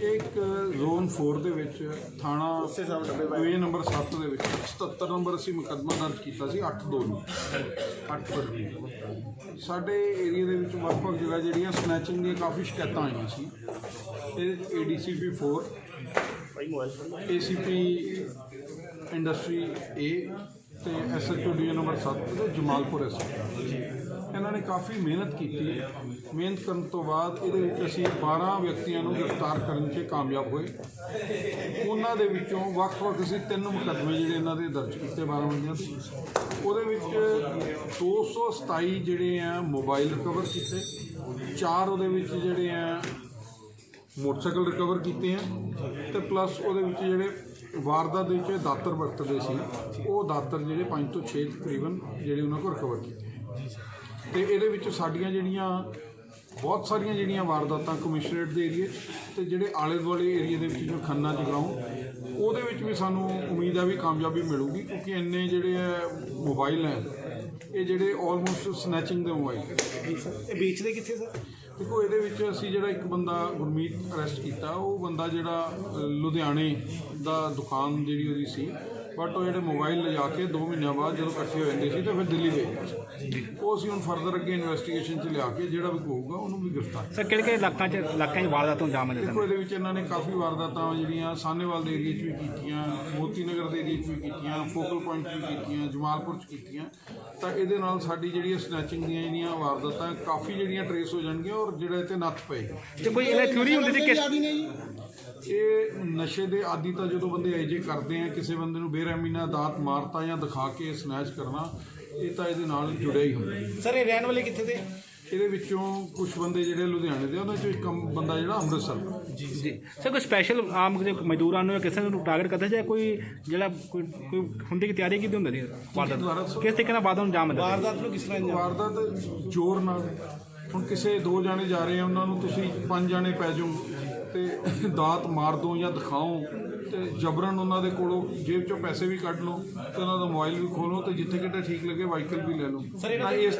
Zone 4 ਦੇ ਵਿੱਚ ਥਾਣਾ ਵੇ ਨੰਬਰ 7 ਦੇ ਵਿੱਚ 77 ਨੰਬਰ ਅਸੀਂ ਮੁਕੱਦਮਾ ਦਰਜ ਕੀਤਾ ਸੀ 8-2 ਨੂੰ। 8 ਫਰਵਰੀ ਨੂੰ। ਸਾਡੇ ਏਰੀਆ ਦੇ ਵਿੱਚ ਵੱਖ-ਵੱਖ ਜਗ੍ਹਾ ਜਿਹੜੀਆਂ ਸਨੈਚਿੰਗ ਦੀਆਂ ਕਾਫੀ ਸ਼ਿਕਾਇਤਾਂ ਆਈਆਂ ਸੀ। ਇਹ ਏਡੀਸੀਪੀ 4 ਏਸੀਪੀ ਇੰਡਸਟਰੀ ਏ ਤੇ ਐਸਐਚਓ ਡੀ ਨੰਬਰ 7 ਤੇ ਜਮਾਲਪੁਰ ਐਸ ਇਹਨਾਂ ਨੇ ਕਾਫੀ ਮਿਹਨਤ ਕੀਤੀ। ਹੈ ਮਿਹਨਤ ਕਰਨ ਤੋਂ ਬਾਅਦ ਇਹਦੇ ਵਿੱਚ ਅਸੀਂ 12 ਵਿਅਕਤੀਆਂ ਨੂੰ ਗ੍ਰਿਫਤਾਰ ਕਰਨ 'ਚ ਕਾਮਯਾਬ ਹੋਏ। ਉਹਨਾਂ ਦੇ ਵਿੱਚੋਂ ਵੱਖ-ਵੱਖ ਅਸੀਂ ਤਿੰਨ ਮੁਕੱਦਮੇ ਜਿਹੜੇ ਇਹਨਾਂ ਦੇ ਦਰਜ ਕੀਤੇ 12 ਬੰਦਿਆਂ ਤੇ ਉਹਦੇ ਵਿੱਚ 227 ਜਿਹੜੇ ਆ ਮੋਬਾਈਲ ਰਿਕਵਰ ਕੀਤੇ। ਚਾਰ ਉਹਦੇ ਵਿੱਚ ਜਿਹੜੇ ਆ ਮੋਟਰਸਾਈਕਲ ਰਿਕਵਰ ਕੀਤੇ ਆ। ਤੇ ਪਲੱਸ ਉਹਦੇ ਵਿੱਚ ਜਿਹੜੇ ਵਾਰਦਾਤ ਦੇ ਵਿੱਚ ਦਾਤਰ ਵਰਤਦੇ ਸੀ। ਉਹ ਦਾਤਰ ਜਿਹੜੇ 5 ਤੋਂ 6 ਤਕਰੀਬਨ ਜਿਹੜੇ ਉਹਨਾਂ ਕੋਲ ਰਿਕਵਰ ਕੀਤੇ। ਤੇ ਇਹਦੇ ਵਿੱਚ ਸਾਡੀਆਂ ਜਿਹੜੀਆਂ, ਬਹੁਤ ਸਾਰੀਆਂ ਜਿਹੜੀਆਂ ਵਾਰਦਾਤਾਂ ਕਮਿਸ਼ਨਰੇਟ ਦੇ ਏਰੀਏ ਤੇ ਜਿਹੜੇ ਆਲੇ ਦੁਆਲੇ ਏਰੀਏ ਦੇ ਵਿੱਚ ਜੋ ਖੰਨਾ ਜਗਰਾਉਂ ਉਹਦੇ ਵਿੱਚ ਵੀ ਸਾਨੂੰ ਉਮੀਦ ਆ ਵੀ ਕਾਮਯਾਬੀ ਮਿਲੂਗੀ ਕਿਉਂਕਿ ਇੰਨੇ ਜਿਹੜੇ ਆ ਮੋਬਾਈਲ ਹੈ, ਇਹ ਜਿਹੜੇ ਆਲਮੋਸਟ ਸਨੈਚਿੰਗ ਦੇ ਮੋਬਾਈਲ ਇਹ ਵੇਚਦੇ ਕਿੱਥੇ ਸਰ? ਦੇਖੋ, ਇਹਦੇ ਵਿੱਚ ਅਸੀਂ ਜਿਹੜਾ ਇੱਕ ਬੰਦਾ ਗੁਰਮੀਤ ਅਰੈਸਟ ਕੀਤਾ, ਉਹ ਬੰਦਾ ਜਿਹੜਾ ਲੁਧਿਆਣੇ ਦਾ ਦੁਕਾਨ ਜਿਹੜੀ ਉਹਦੀ ਸੀ ਬਟ ਉਹ ਜਿਹੜੇ ਮੋਬਾਈਲ ਲਿਜਾ ਕੇ 2 ਮਹੀਨਿਆਂ ਬਾਅਦ ਜਦੋਂ ਇਕੱਠੇ ਹੋ ਜਾਂਦੇ ਸੀ ਤਾਂ ਫਿਰ ਦਿੱਲੀ ਸੀ ਉਹ ਅਸੀਂ ਹੁਣ ਫਰਦਰ ਅੱਗੇ ਇਨਵੈਸਟੀਗੇਸ਼ਨ 'ਚ ਲਿਆ ਕੇ ਜਿਹੜਾ ਵੀ ਹੋਊਗਾ ਉਹਨੂੰ ਵੀ ਗ੍ਰਿਫਤਾਰ ਸਰ ਕਿਹੜੇ ਕਿਹੜੇ ਇਲਾਕਾਂ 'ਚ ਇਲਾਕਿਆਂ 'ਚ ਵਾਰਦਾਤ ਨੂੰ ਅੰਜਾਮ ਦਿੰਦੇ ਦੇਖੋ ਇਹਦੇ ਵਿੱਚ ਇਹਨਾਂ ਨੇ ਕਾਫੀ ਵਾਰਦਾਤਾਂ ਜਿਹੜੀਆਂ ਸਾਹਨੇਵਾਲ ਦੇ ਏਰੀਆ 'ਚ ਵੀ ਕੀਤੀਆਂ ਮੋਤੀ ਨਗਰ ਦੇ ਏਰੀਆ 'ਚ ਵੀ ਕੀਤੀਆਂ ਫੋਕਲ ਪੁਆਇੰਟ 'ਚ ਵੀ ਕੀਤੀਆਂ ਜਮਾਲਪੁਰ 'ਚ ਕੀਤੀਆਂ। ਤਾਂ ਇਹਦੇ ਨਾਲ ਸਾਡੀ ਜਿਹੜੀ ਸਨੈਚਿੰਗ ਦੀਆਂ ਜਿਹੜੀਆਂ ਵਾਰਦਾਤਾਂ ਕਾਫੀ ਜਿਹੜੀਆਂ ਟਰੇਸ ਹੋ ਜਾਣਗੀਆਂ ਔਰ ਜਿਹੜਾ ਇਹ ਤੇ ਨੱਥ ਪਏਗੀ। ਤੇ ਕੋਈ ਇਹਨਾਂ ਥਿਊਰੀ ਹੁੰਦੀ ਸੀ ਕਿਸ ਇਹ ਨਸ਼ੇ ਦੇ ਆਦੀ ਤਾਂ ਜਦੋਂ ਬੰਦੇ ਐਜੇ ਕਰਦੇ ਆ ਕਿਸੇ ਬੰਦੇ ਨੂੰ ਬੇਰਹਿਮੀ ਨਾਲ ਦਾਤ ਮਾਰਤਾ ਜਾਂ ਦਿਖਾ ਕੇ ਸਨੈਚ ਕਰਨਾ ਇਹ ਤਾਂ ਇਹਦੇ ਨਾਲ ਜੁੜਿਆ ਹੀ ਹੁੰਦਾ ਸਰ ਇਹ ਰਹਿਣ ਵਾਲੇ ਕਿੱਥੇ ਦੇ? ਇਹਦੇ ਵਿੱਚੋਂ ਕੁਝ ਬੰਦੇ ਜਿਹੜੇ ਲੁਧਿਆਣੇ ਦੇ ਉਹਨਾਂ ਚੋਂ ਇੱਕ ਬੰਦਾ ਜਿਹੜਾ ਅੰਮ੍ਰਿਤਸਰ। ਦਾ ਜੀ। ਜੀ। ਸਰ ਕੋਈ ਸਪੈਸ਼ਲ ਆਮ ਕਿਸੇ ਮਜ਼ਦੂਰਾਂ ਨੂੰ ਜਾਂ ਕਿਸੇ ਨੂੰ ਟਾਰਗੇਟ ਕਰਦੇ ਜਾਂ ਕੋਈ ਜਿਹੜਾ ਕੋਈ ਕੋਈ ਹੁੰਦੀ ਕਿ ਤਿਆਰੀ ਕੀਤੀ ਹੁੰਦੀ ਸੀ ਵਾਰਦਾਤ। ਕਿਸ ਤਰੀਕੇ ਨਾਲ ਵਾਰਦਾਤ ਨੂੰ ਅੰਜਾਮ ਦਿੰਦੇ ਵਾਰਦਾਤ ਨੂੰ ਕਿਸ ਤਰ੍ਹਾਂ ਵਾਰਦਾਤ ਜ਼ੋਰ ਨਾਲ। ਹੁਣ ਕਿਸੇ ਦੋ ਜਾਣੇ ਜਾ ਰਹੇ ਆ ਉਹਨਾਂ ਨੂੰ ਤੁਸੀਂ ਪੰਜ ਜਾਣੇ ਪੈ ਜਾਓ। ਤੇ ਦਾਤ ਮਾਰ ਦੋ ਜਾਂ ਦਿਖਾਓ ਤੇ ਜਬਰਨ ਉਹਨਾਂ ਦੇ ਕੋਲੋਂ ਜੇਬ ਚੋਂ ਪੈਸੇ ਵੀ ਕੱਢ ਲਓ ਤੇ ਉਹਨਾਂ ਦਾ ਮੋਬਾਈਲ ਵੀ ਖੋਲੋ ਤੇ ਜਿੱਥੇ ਕਿਤੇ ਠੀਕ ਲੱਗੇ ਵਾਹੀਕਲ ਵੀ ਲੈ ਲਓ ਤਾਂ ਇਸ